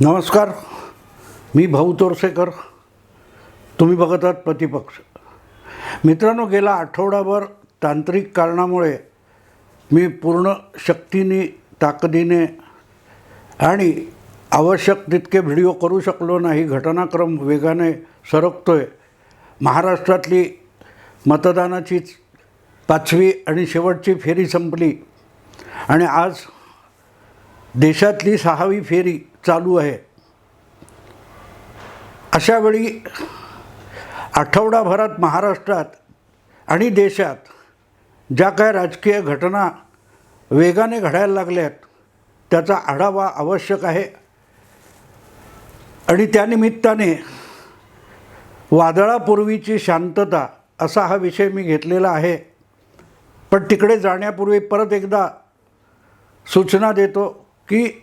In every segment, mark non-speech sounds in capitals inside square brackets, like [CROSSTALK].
नमस्कार. मी भाऊ तोरसेकर. तुम्ही बघत आहात प्रतिपक्ष. मित्रांनो गेला आठवडाभर तांत्रिक कारणामुळे मी पूर्ण शक्तीने ताकदीने आणि आवश्यक तितके व्हिडिओ करू शकलो नाही घटनाक्रम वेगाने सरकतो आहे महाराष्ट्रातली मतदानाची पाचवी आणि शेवटची फेरी संपली आणि आज देशातली सहावी फेरी चालू आहे. अशा वेळी आठवडाभरात महाराष्ट्रात आणि देशात ज्या काय राजकीय घटना वेगाने घडायला लागल्यात त्याचा आढावा आवश्यक आहे. आणि त्यानिमित्ताने वादळापूर्वीची शांतता असा हा विषय मी घेतलेला आहे. पण तिकडे जाण्यापूर्वी परत एकदा सूचना देतो की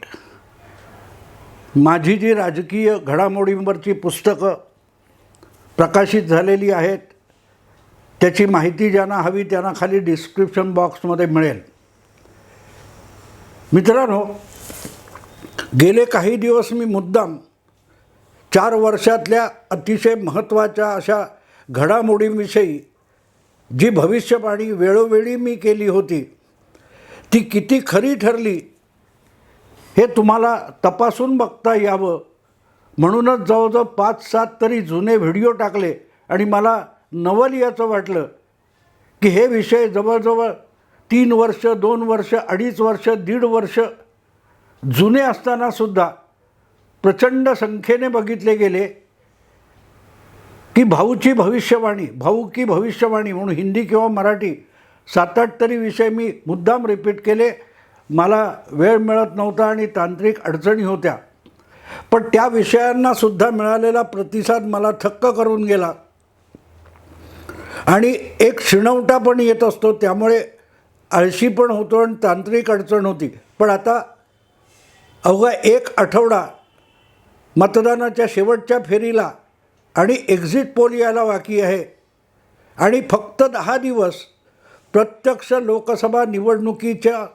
माझी जी राजकीय घडामोडींवरची पुस्तकं प्रकाशित झालेली आहेत त्याची माहिती ज्यांना हवी त्यांना खाली डिस्क्रिप्शन बॉक्समध्ये मिळेल. मित्रांनो गेले काही दिवस मी मुद्दाम चार वर्षातल्या अतिशय महत्त्वाच्या अशा घडामोडींविषयी जी भविष्यवाणी वेळोवेळी मी केली होती ती किती खरी ठरली हे तुम्हाला तपासून बघता यावं. म्हणूनच जवळजवळ पाच सात तरी जुने व्हिडिओ टाकले आणि मला नवल याचं वाटलं की हे विषय जवळजवळ तीन वर्ष दोन वर्ष अडीच वर्ष दीड वर्ष जुने असतानासुद्धा प्रचंड संख्येने बघितले गेले की भाऊची भविष्यवाणी भाऊ की भविष्यवाणी म्हणून हिंदी किंवा मराठी सात आठ तरी विषय मी मुद्दाम रिपीट केले. मला वेळ मिळत नव्हता आणि तांत्रिक अडचणी होत्या. पण त्या विषयांना सुद्धा मिळालेला प्रतिसाद मला थक्क करून गेला. आणि एक शिणवटा पण येत असतो त्यामुळे आळशी पण होतो आणि तांत्रिक अडचण होती. पण आता अवघा एक आठवडा मतदानाच्या शेवटच्या फेरीला आणि एक्झिट पोल यायला बाकी आहे. आणि फक्त दहा दिवस प्रत्यक्ष लोकसभा निवडणुकीच्या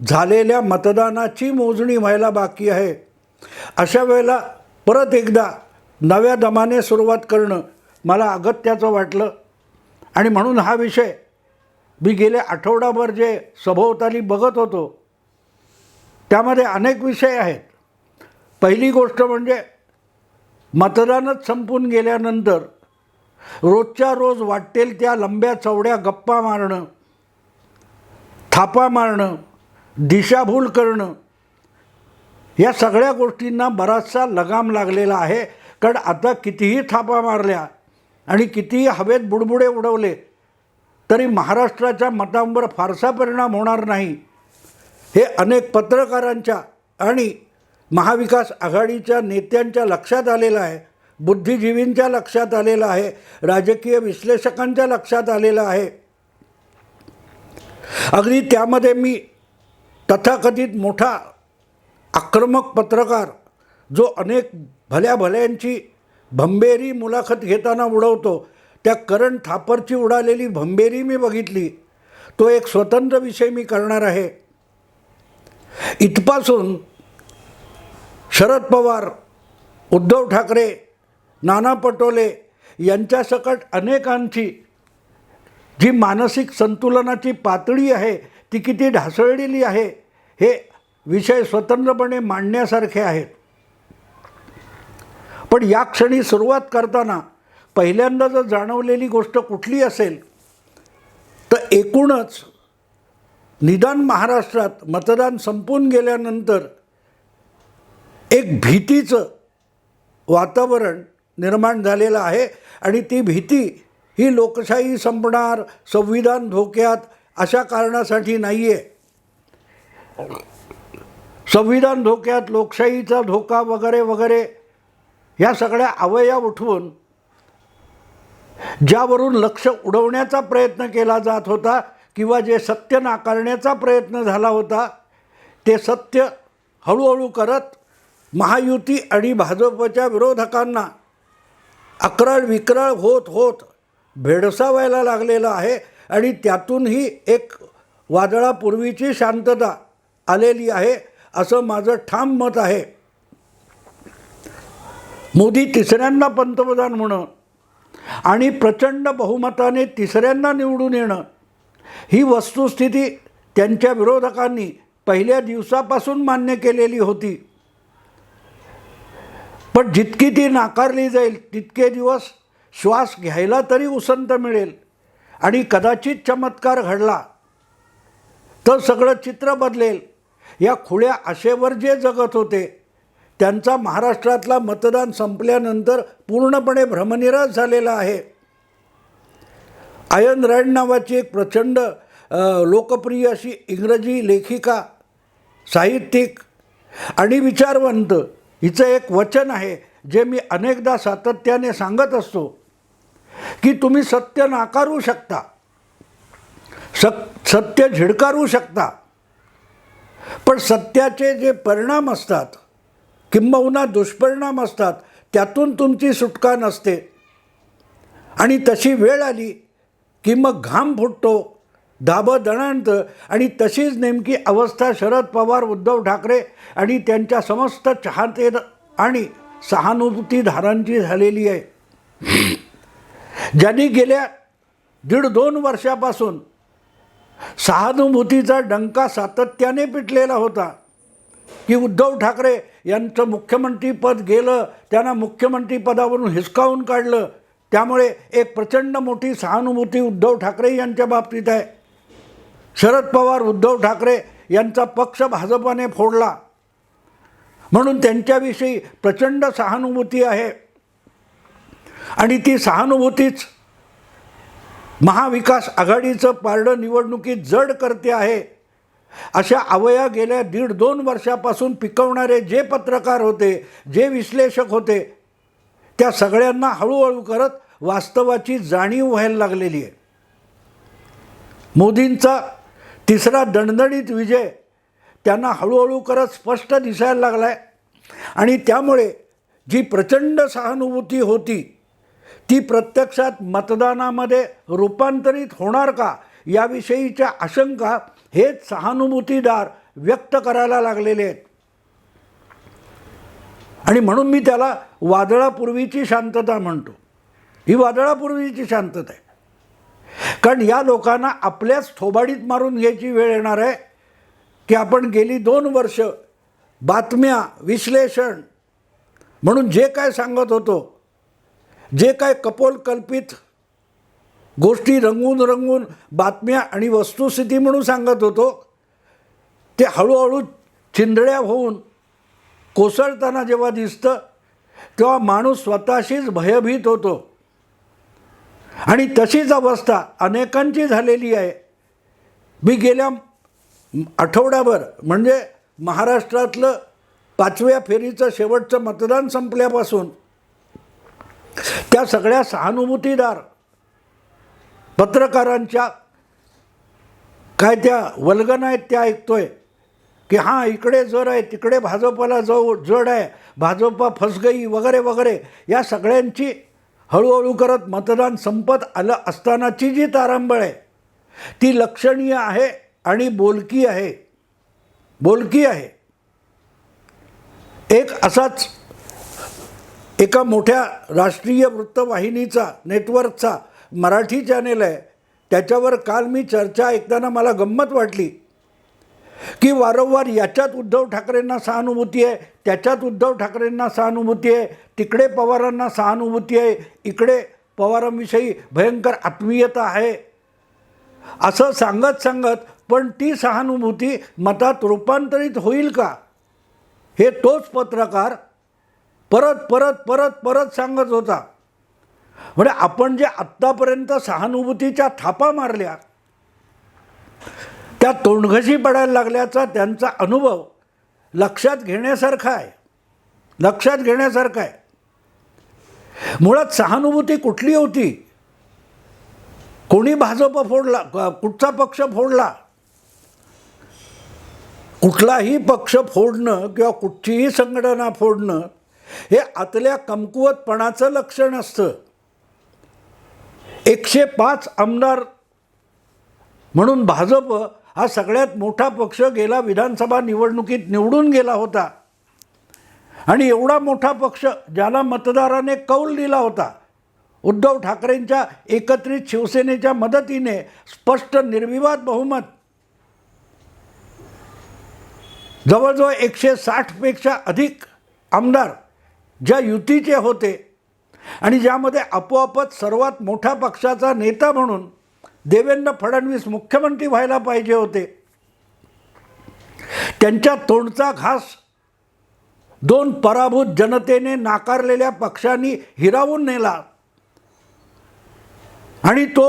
झालेल्या मतदानाची मोजणी व्हायला बाकी आहे. अशा वेळेला परत एकदा नव्या दमाने सुरुवात करणं मला अगत्याचं वाटलं. आणि म्हणून हा विषय मी गेले आठवडाभर जे सभोवताली बघत होतो त्यामध्ये अनेक विषय आहेत. पहिली गोष्ट म्हणजे मतदानच संपून गेल्यानंतर रोजच्या रोज वाटेल त्या लंब्या चवड्या गप्पा मारणं थापा मारणं दिशाभूल करणं. या सगळ्या गोष्टींना बराचसा लगाम लागलेला आहे. कारण आता कितीही थापा मारल्या आणि कितीही हवेत बुडबुडे उडवले तरी महाराष्ट्राच्या मतांवर फारसा परिणाम होणार नाही. हे अनेक पत्रकारांच्या आणि महाविकास आघाडीच्या नेत्यांच्या लक्षात आलेलं आहे. बुद्धिजीवींच्या लक्षात आलेलं आहे. राजकीय विश्लेषकांच्या लक्षात आलेलं आहे. अगदी त्यामध्ये मी तथाकथित मोठा आक्रमक पत्रकार जो अनेक भल्या भल्यांची भंबेरी मुलाखत घेताना उडवतो त्या करण थापरची उडालेली भंबेरी मी बघितली. तो एक स्वतंत्र विषय मी करणार आहे. इथपासून शरद पवार उद्धव ठाकरे नाना पटोले यांच्यासकट अनेकांची जी मानसिक संतुलनाची पातळी आहे ती किती ढासळलेली आहे हे विषय स्वतंत्रपणे मांडण्यासारखे आहेत. पण या क्षणी सुरुवात करताना पहिल्यांदा जर जाणवलेली गोष्ट कुठली असेल तर एकूणच निदान महाराष्ट्रात मतदान संपून गेल्यानंतर एक भीतीचं वातावरण निर्माण झालेलं आहे आणि ती भीती ही लोकशाही संपणार संविधान धोक्यात अशा कारणासाठी नाही आहे संविधान धोक्यात लोकशाहीचा धोका वगैरे वगैरे ह्या सगळ्या अवया उठवून ज्यावरून लक्ष उडवण्याचा प्रयत्न केला जात होता किंवा जे सत्य नाकारण्याचा प्रयत्न झाला होता ते सत्य हळूहळू करत महायुती आणि भाजपच्या विरोधकांना अक्रळ विक्रळ होत होत भेडसावायला लागलेलं आहे. आणि त्यातूनही एक वादळापूर्वीची शांतता आलेली आहे असं माझं ठाम मत आहे. मोदी तिसऱ्यांदा पंतप्रधान होणं आणि प्रचंड बहुमताने तिसऱ्यांदा निवडून येणं ही वस्तुस्थिती त्यांच्या विरोधकांनी पहिल्या दिवसापासून मान्य केलेली होती. पण जितकी ती नाकारली जाईल तितके दिवस श्वास घ्यायला तरी उसंत मिळेल. आणि कदाचित चमत्कार घडला तर सगळं चित्र बदलेल. या खुळ्या आशेवर जे जगत होते त्यांचा महाराष्ट्रातला मतदान संपल्यानंतर पूर्णपणे भ्रमनिराश झालेला आहे. आयन रॅड नावाची एक प्रचंड लोकप्रिय अशी इंग्रजी लेखिका साहित्यिक आणि विचारवंत हिचं एक वचन आहे जे मी अनेकदा सातत्याने सांगत असतो. की तुम्ही सत्य नाकारू शकता. सत सत्य झिडकारू शकता. पण सत्याचे जे परिणाम असतात किंबहुना दुष्परिणाम असतात त्यातून तुमची सुटका नसते. आणि तशी वेळ आली की मग घाम फुटतो दाबं दणाणतं आणि तशीच नेमकी अवस्था शरद पवार उद्धव ठाकरे आणि त्यांच्या समस्त चाहते आणि सहानुभूतीधारांची झालेली आहे. ज्यांनी गेल्या दीड दोन वर्षापासून सहानुभूतीचा डंका सातत्याने पिटलेला होता की उद्धव ठाकरे यांचं मुख्यमंत्रीपद गेलं त्यांना मुख्यमंत्रीपदावरून हिसकावून काढलं. त्यामुळे एक प्रचंड मोठी सहानुभूती उद्धव ठाकरे यांच्या बाबतीत आहे. शरद पवार उद्धव ठाकरे यांचा पक्ष भाजपाने फोडला. म्हणून त्यांच्याविषयी प्रचंड सहानुभूती आहे. आणि ती सहानुभूतीच महाविकास आघाडीचं पारडं निवडणुकीत जड करते आहे. अशा अवया गेल्या दीड दोन वर्षापासून पिकवणारे जे पत्रकार होते जे विश्लेषक होते त्या सगळ्यांना हळूहळू करत वास्तवाची जाणीव व्हायला लागलेली आहे. मोदींचा तिसरा दणदणीत विजय त्यांना हळूहळू करत स्पष्ट दिसायला लागला आहे आणि त्यामुळे जी प्रचंड सहानुभूती होती ती प्रत्यक्षात मतदानामध्ये रूपांतरित होणार का याविषयीच्या आशंका हेच सहानुभूतीदार व्यक्त करायला लागलेले आहेत. आणि म्हणून मी त्याला वादळापूर्वीची शांतता म्हणतो. ही वादळापूर्वीची शांतता आहे. कारण या लोकांना आपल्याच थोबाडीत मारून घ्यायची वेळ येणार आहे की आपण गेली दोन वर्ष बातम्या विश्लेषण म्हणून जे काय सांगत होतो जे काय कपोल कल्पित गोष्टी रंगून रंगून बातम्या आणि वस्तुस्थिती म्हणून सांगत होतो ते हळूहळू चिंधड्या होऊन कोसळताना जेव्हा दिसतं तेव्हा माणूस स्वतःशीच भयभीत होतो. आणि तशीच अवस्था अनेकांची झालेली आहे. मी गेल्या आठवड्याभर म्हणजे महाराष्ट्रातलं पाचव्या फेरीचं शेवटचं मतदान संपल्यापासून त्या सगळ्या सहानुभूतीदार पत्रकारांच्या काय त्या वल्गन आहेत त्या ऐकतोय की हां इकडे जर आहे तिकडे भाजपला जव जड आहे भाजपा फसगई वगैरे वगैरे या सगळ्यांची हळूहळू करत मतदान संपत आलं असतानाची जी तारांबळ आहे ती लक्षणीय आहे आणि बोलकी आहे. बोलकी आहे. एक असाच एका मोठ्या राष्ट्रीय वृत्तवाहिनीचा नेटवर्कचा मराठी चॅनेल आहे. त्याच्यावर काल मी चर्चा ऐकताना मला गंमत वाटली की वारंवार याच्यात उद्धव ठाकरेंना सहानुभूती आहे त्याच्यात उद्धव ठाकरेंना सहानुभूती आहे तिकडे पवारांना सहानुभूती आहे इकडे पवारांविषयी भयंकर आत्मीयता आहे. असं सांगत सांगत पण ती सहानुभूती मतात रूपांतरित होईल का? हे तोच पत्रकार परत परत परत परत सांगत होता. म्हणजे आपण जे आत्तापर्यंत सहानुभूतीच्या थापा मारल्या त्या तोंडघशी पडायला लागल्याचा त्यांचा अनुभव लक्षात घेण्यासारखा आहे. लक्षात घेण्यासारखा आहे. मुळात सहानुभूती कुठली होती? कोणी भाजप फोडला कुठचा पक्ष फोडला? कुठलाही पक्ष फोडणं किंवा कुठचीही संघटना फोडणं हे आतल्या कमकुवतपणाचं लक्षण असतं. एकशे पाच आमदार म्हणून भाजप हा सगळ्यात मोठा पक्ष गेला विधानसभा निवडणुकीत निवडून गेला होता. आणि एवढा मोठा पक्ष ज्याला मतदाराने कौल दिला होता. उद्धव ठाकरेंच्या एकत्रित शिवसेनेच्या मदतीने स्पष्ट निर्विवाद बहुमत. जवळजवळ एकशे साठपेक्षा अधिक आमदार ज्या युतीचे होते आणि ज्यामध्ये आपोआपच सर्वात मोठ्या पक्षाचा नेता म्हणून देवेंद्र फडणवीस मुख्यमंत्री व्हायला पाहिजे होते त्यांच्या तोंडचा घास दोन पराभूत जनतेने नाकारलेल्या पक्षांनी हिरावून नेला आणि तो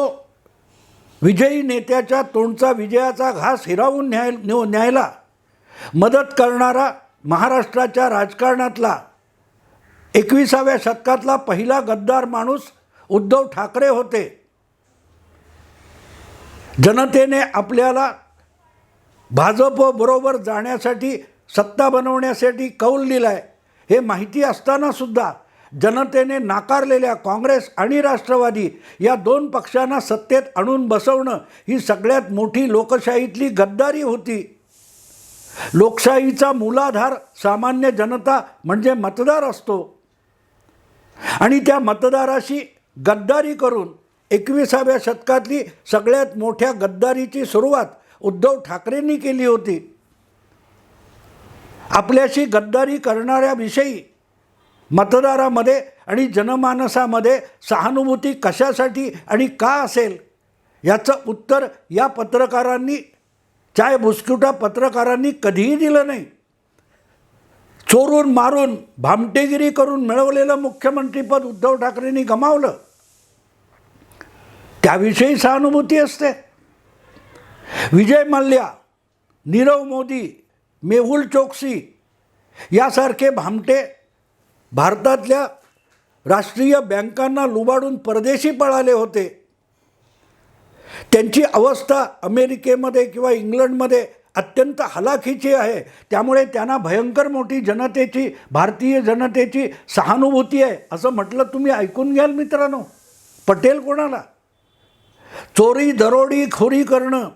विजयी नेत्याच्या तोंडचा विजयाचा घास हिरावून न्याय न्यायला मदत करणारा महाराष्ट्राच्या राजकारणातला एकविसाव्या शतकातला पहिला गद्दार माणूस उद्धव ठाकरे होते. जनतेने आपल्याला भाजपबरोबर जाण्यासाठी सत्ता बनवण्यासाठी कौल दिलाय. हे माहिती असतानासुद्धा जनतेने नाकारलेल्या काँग्रेस आणि राष्ट्रवादी या दोन पक्षांना सत्तेत आणून बसवणं ही सगळ्यात मोठी लोकशाहीतली गद्दारी होती. लोकशाहीचा मूलाधार सामान्य जनता म्हणजे मतदार असतो. आणि त्या मतदाराशी गद्दारी करून एकविसाव्या शतकातली सगळ्यात मोठ्या गद्दारीची सुरुवात उद्धव ठाकरेंनी केली होती. आपल्याशी गद्दारी करणाऱ्याविषयी मतदारामध्ये आणि जनमानसामध्ये सहानुभूती कशासाठी आणि का असेल याचं उत्तर या पत्रकारांनी चाय बुस्कुटा पत्रकारांनी कधीही दिलं नाही. चोरून मारून भामटेगिरी करून मिळवलेलं मुख्यमंत्रीपद उद्धव ठाकरेंनी गमावलं. त्याविषयी सहानुभूती असते. विजय मल्ल्या नीरव मोदी मेहुल चोक्सी यासारखे भामटे भारतातल्या राष्ट्रीय बँकांना लुबाडून परदेशी पळाले होते. त्यांची अवस्था अमेरिकेमध्ये किंवा इंग्लंडमध्ये अत्यंत हलाखीची आहे. त्यामुळे त्यांना भयंकर मोठी जनतेची भारतीय जनतेची सहानुभूती आहे असं म्हटलं तुम्ही ऐकून घ्याल मित्रांनो. पटेल कोणाला? चोरी दरोडी खोरी करणं.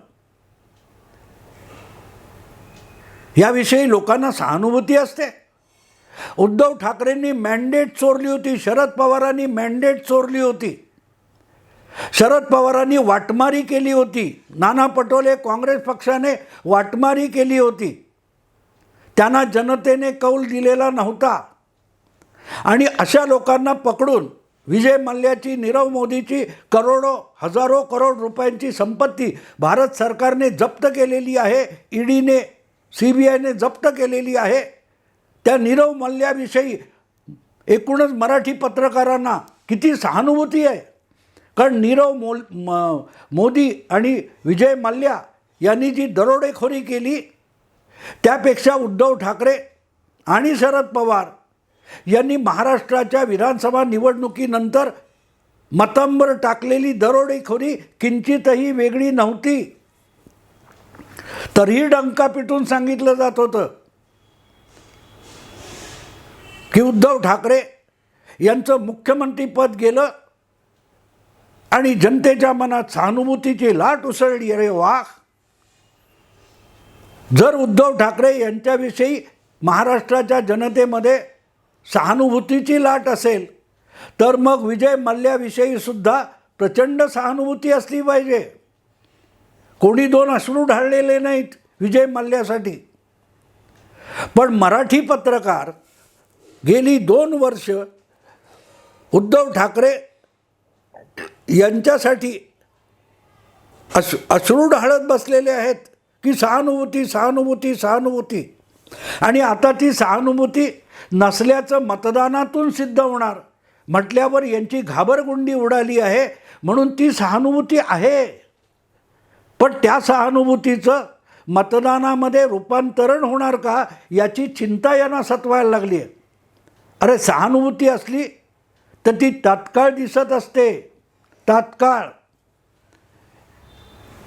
याविषयी लोकांना सहानुभूती असते. उद्धव ठाकरेंनी मॅन्डेट चोरली होती शरद पवारांनी मॅन्डेट चोरली होती. शरद पवारांनी वाटमारी केली होती. नाना पटोले काँग्रेस पक्षाने वाटमारी केली होती. त्यांना जनतेने कौल दिलेला नव्हता. आणि अशा लोकांना पकडून विजय मल्ल्याची नीरव मोदीची करोडो हजारो करोड रुपयांची संपत्ती भारत सरकारने जप्त केलेली आहे. ईडीने सी बी आयने जप्त केलेली आहे. त्या नीरव मल्ल्याविषयी एकूणच मराठी पत्रकारांना किती सहानुभूती आहे? कारण नीरव मोल म मोदी आणि विजय मल्ल्या यांनी जी दरोडेखोरी केली त्यापेक्षा उद्धव ठाकरे आणि शरद पवार यांनी महाराष्ट्राच्या विधानसभा निवडणुकीनंतर मतंबर टाकलेली दरोडेखोरी किंचितही वेगळी नव्हती. तरीही डंका पिटून सांगितलं जात होतं की उद्धव ठाकरे यांचं मुख्यमंत्रीपद गेलं आणि जनतेच्या मनात सहानुभूतीची लाट उसळली. अरे वा! जर उद्धव ठाकरे यांच्याविषयी महाराष्ट्राच्या जनतेमध्ये सहानुभूतीची लाट असेल तर मग विजय मल्ल्याविषयी सुद्धा प्रचंड सहानुभूती असली पाहिजे. कोणी दोन अश्रू ढाळलेले नाहीत विजय मल्ल्यासाठी. पण मराठी पत्रकार गेली दोन वर्ष उद्धव ठाकरे यांच्यासाठी अश अश्रू ढाळत बसलेले आहेत की सहानुभूती सहानुभूती सहानुभूती. आणि आता ती सहानुभूती नसल्याचं मतदानातून सिद्ध होणार. म्हटल्यावर यांची घाबरगुंडी उडाली आहे म्हणून ती सहानुभूती आहे. पण त्या सहानुभूतीचं मतदानामध्ये रूपांतरण होणार का याची चिंता यांना सतवायला लागली आहे अरे सहानुभूती असली तर ती तात्काळ दिसत असते. तात्काळ.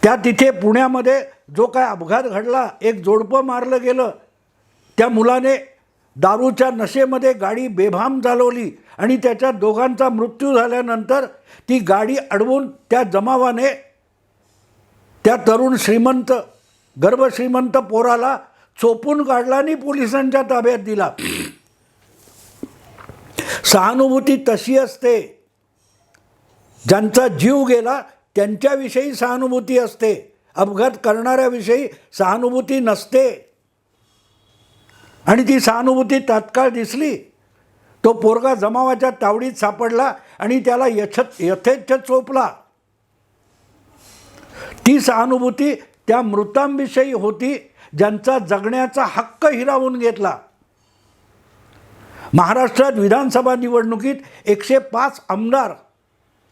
त्या तिथे पुण्यामध्ये जो काय अपघात घडला एक जोडपं मारलं गेलं. त्या मुलाने दारूच्या नशेमध्ये गाडी बेभाम चालवली आणि त्याच्या दोघांचा मृत्यू झाल्यानंतर ती गाडी अडवून त्या जमावाने त्या तरुण श्रीमंत गर्भश्रीमंत पोराला चोपून काढला आणि पोलिसांच्या ताब्यात दिला. सहानुभूती तशी असते. ज्यांचा जीव गेला त्यांच्याविषयी सहानुभूती असते. अपघात करणाऱ्याविषयी सहानुभूती नसते. आणि ती सहानुभूती तात्काळ दिसली. तो पोरगा जमावाच्या तावडीत सापडला आणि त्याला यथ यथेच्छ चोपला. ती सहानुभूती त्या मृतांविषयी होती ज्यांचा जगण्याचा हक्क हिरावून घेतला. महाराष्ट्रात विधानसभा निवडणुकीत एकशे पाच आमदार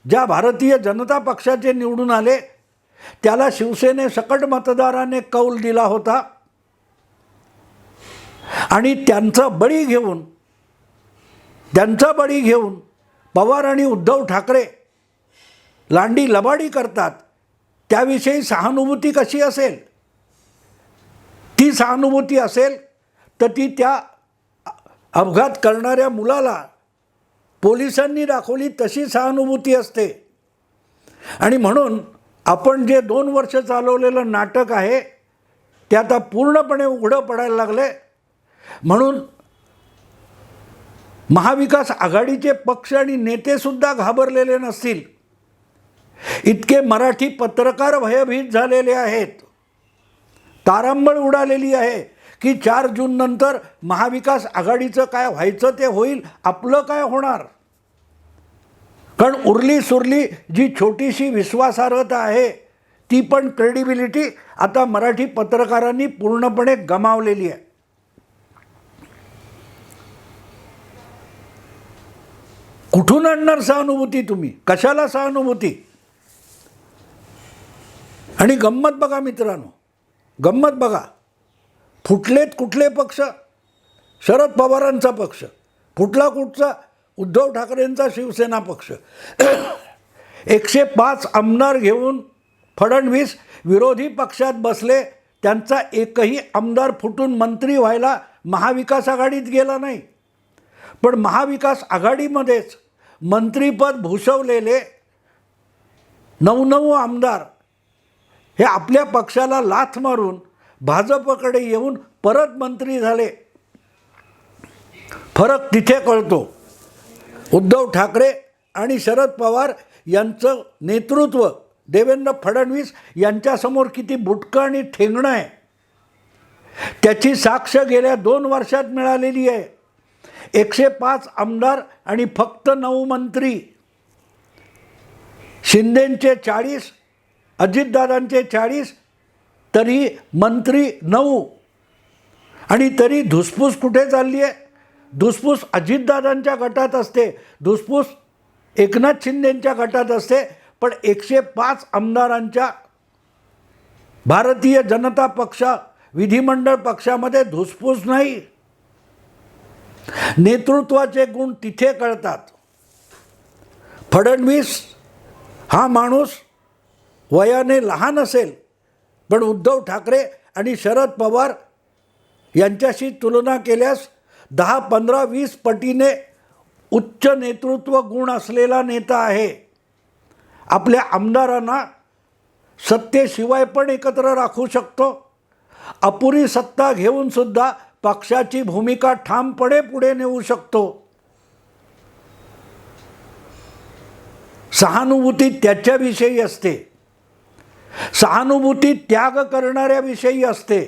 ज्या भारतीय जनता पक्षाचे निवडून आले त्याला शिवसेने सकट मतदाराने कौल दिला होता. आणि त्यांचा बळी घेऊन त्यांचा बळी घेऊन पवार आणि उद्धव ठाकरे लांडी लबाडी करतात. त्याविषयी सहानुभूती कशी असेल? ती सहानुभूती असेल तर ती त्या अपघात करणाऱ्या मुलाला पोलिसांनी दाखवली तशी सहानुभूती असते. आणि म्हणून आपण जे दोन वर्ष चालवलेलं नाटक आहे ते आता पूर्णपणे उघडं पडायला लागलं म्हणून महाविकास आघाडीचे पक्ष आणि नेतेसुद्धा घाबरलेले नसतील. इतके मराठी पत्रकार भयभीत झालेले आहेत. तारांबळ उडालेली आहे. की चार जून नंतर महाविकास आघाडीचं काय व्हायचं ते होईल आपलं काय होणार? कारण उरली सुरली जी छोटीशी विश्वासार्हता आहे ती पण क्रेडिबिलिटी आता मराठी पत्रकारांनी पूर्णपणे गमावलेली आहे. कुठून आणणार सहानुभूती तुम्ही? कशाला सहानुभूती? आणि गंमत बघा मित्रांनो गंमत बघा. फुटलेत कुठले पक्ष? शरद पवारांचा पक्ष. फुटला कुठचा उद्धव ठाकरेंचा शिवसेना पक्ष. [COUGHS] एकशे पाच आमदार घेऊन फडणवीस विरोधी पक्षात बसले. त्यांचा एकही आमदार फुटून मंत्री व्हायला महाविकास आघाडीत गेला नाही. पण महाविकास आघाडीमध्येच मंत्रीपद भूषवलेले नऊ नऊ आमदार हे आपल्या पक्षाला लाथ मारून भाजपकडे येऊन परत मंत्री झाले. फरक तिथे कळतो. उद्धव ठाकरे आणि शरद पवार यांचं नेतृत्व देवेंद्र फडणवीस यांच्यासमोर किती बुटकं आणि ठेंगणं आहे. त्याची साक्ष गेल्या दोन वर्षात मिळालेली आहे. एकशे पाच आमदार आणि फक्त नऊ मंत्री. शिंदेंचे चाळीस अजितदादांचे चाळीस तरी मंत्री नऊ. आणि तरी धुसफूस कुठे चालली आहे? धुसफूस अजितदादांच्या गटात असते. धुसफूस एकनाथ शिंदेंच्या गटात असते. पण एकशे पाच आमदारांच्या भारतीय जनता पक्ष विधिमंडळ पक्षामध्ये धुसफूस नाही. नेतृत्वाचे गुण तिथे कळतात. फडणवीस हा माणूस वयाने लहान असेल. पण उद्धव ठाकरे आणि शरद पवार यांच्याशी तुलना केल्यास दहा पंधरा वीस पटीने उच्च नेतृत्व गुण असलेला नेता आहे. आपल्या आमदारांना सत्तेशिवाय पण एकत्र राखू शकतो. अपुरी सत्ता घेऊनसुद्धा पक्षाची भूमिका ठामपणे पुढे नेऊ शकतो. सहानुभूती त्याच्याविषयी असते. सहानुभूती त्याग करणाऱ्याविषयी असते.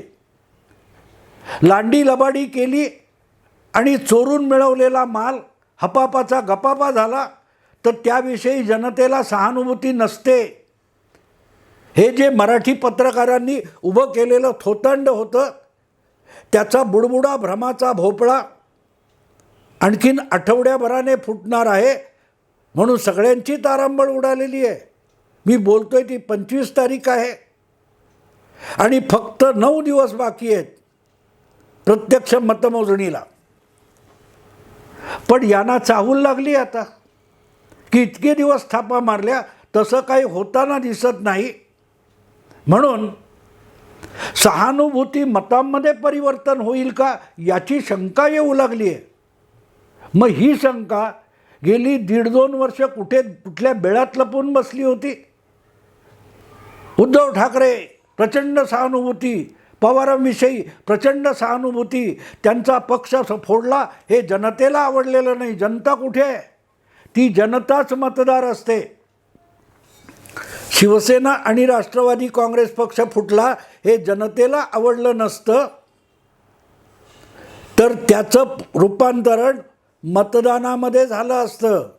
लांडी लबाडी केली आणि चोरून मिळवलेला माल हपापाचा गपापा झाला तर त्याविषयी जनतेला सहानुभूती नसते. हे जे मराठी पत्रकारांनी उभं केलेलं थोतंड होतं त्याचा बुडबुडा भ्रमाचा भोपळा आणखीन आठवड्याभराने फुटणार आहे म्हणून सगळ्यांची तारांबळ उडालेली आहे. मी बोलतोय ती पंचवीस तारीख आहे. आणि फक्त नऊ दिवस बाकी आहेत प्रत्यक्ष मतमोजणीला. पण यांना चाहूल लागली आता. की इतके दिवस थापा मारल्या तसं काही होताना दिसत नाही. म्हणून सहानुभूती मतांमध्ये परिवर्तन होईल का याची शंका येऊ लागली आहे मग ही शंका गेली दीड दोन वर्ष कुठे कुठल्या बेळात लपून बसली होती? उद्धव ठाकरे प्रचंड सहानुभूती पवारांविषयी प्रचंड सहानुभूती त्यांचा पक्ष स- फोडला हे जनतेला आवडलेलं नाही. जनता कुठे आहे? ती जनताच मतदार असते. शिवसेना आणि राष्ट्रवादी काँग्रेस पक्ष फुटला हे जनतेला आवडलं नसतं. तर त्याचं रूपांतरण मतदानामध्ये झालं असतं.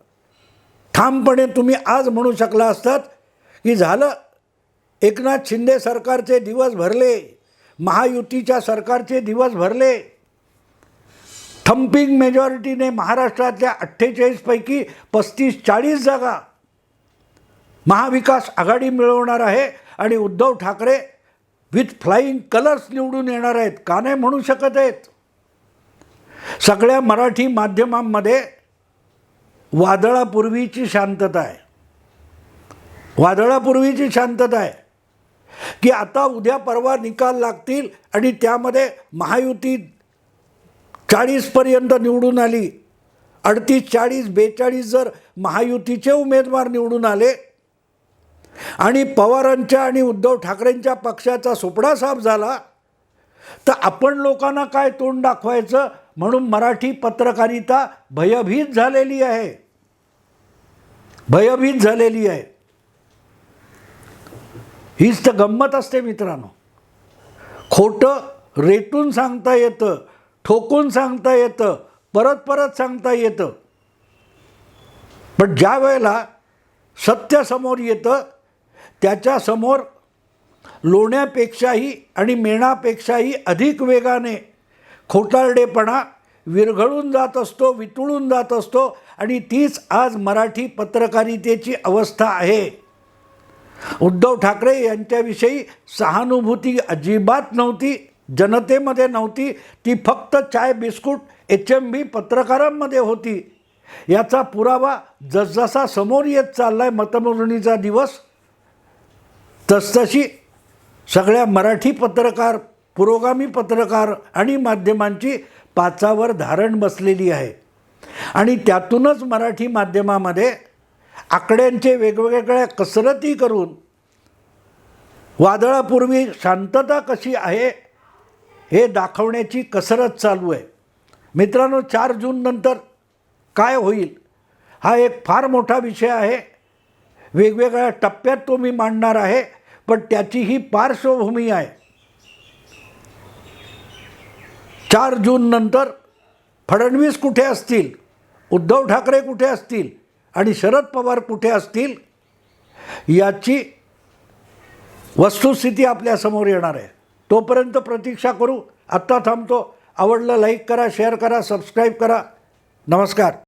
ठामपणे तुम्ही आज म्हणू शकला असतात की झालं एकनाथ शिंदे सरकारचे दिवस भरले महायुतीच्या सरकारचे दिवस भरले. थम्पिंग मेजॉरिटीने महाराष्ट्रातल्या अठ्ठेचाळीसपैकी पस्तीस चाळीस जागा महाविकास आघाडी मिळवणार आहे आणि Uddhav Thackeray with flying colours निवडून येणार आहेत. का नाही म्हणू शकत आहेत? सगळ्या मराठी माध्यमांमध्ये वादळापूर्वीची शांतता आहे. वादळापूर्वीची शांतता आहे. की आता उद्या परवा निकाल लागतील आणि त्यामध्ये महायुती चाळीसपर्यंत निवडून आली. अडतीस चाळीस बेचाळीस जर महायुतीचे उमेदवार निवडून आले आणि पवारांच्या आणि उद्धव ठाकरेंच्या पक्षाचा सुपडा साफ झाला तर आपण लोकांना काय तोंड दाखवायचं म्हणून मराठी पत्रकारिता भयभीत झालेली आहे. भयभीत झालेली आहे. हीच तर गंमत असते मित्रांनो. खोटं रेटून सांगता येतं ठोकून सांगता येतं परत परत सांगता येतं. पण ज्या वेळेला सत्य समोर येतं त्याच्यासमोर लोण्यापेक्षाही आणि मेणापेक्षाही अधिक वेगाने खोटारडेपणा विरघळून जात असतो वितळून जात असतो आणि तीच आज मराठी पत्रकारितेची अवस्था आहे. उद्धव ठाकरे यांच्याविषयी सहानुभूती अजिबात नव्हती जनतेमध्ये नव्हती. ती फक्त चाय बिस्कुट एच एम बी पत्रकारांमध्ये होती. याचा पुरावा जसजसा समोर येत चालला आहे मतमोजणीचा दिवस तसतशी सगळ्या मराठी पत्रकार पुरोगामी पत्रकार आणि माध्यमांची पाचावर धारण बसलेली आहे. आणि त्यातूनच मराठी माध्यमामध्ये आकड्यांचे वेगवेगळ्या कसरती करून वादळापूर्वी शांतता कशी आहे हे दाखवण्याची कसरत चालू आहे. मित्रांनो चार जून नंतर काय होईल हा एक फार मोठा विषय आहे. वेगवेगळ्या टप्प्यात तो मी मांडणार आहे पण त्याची ही पार्श्वभूमी आहे. चार जून नंतर फडणवीस कुठे असतील? उद्धव ठाकरे कुठे असतील? आणि शरद पवार कुठे असतील याची वस्तुस्थिती आपल्यासमोर येणार आहे. तोपर्यंत प्रतीक्षा करू. आत्ता थांबतो. आवडलं लाईक करा शेअर करा सबस्क्राईब करा. नमस्कार.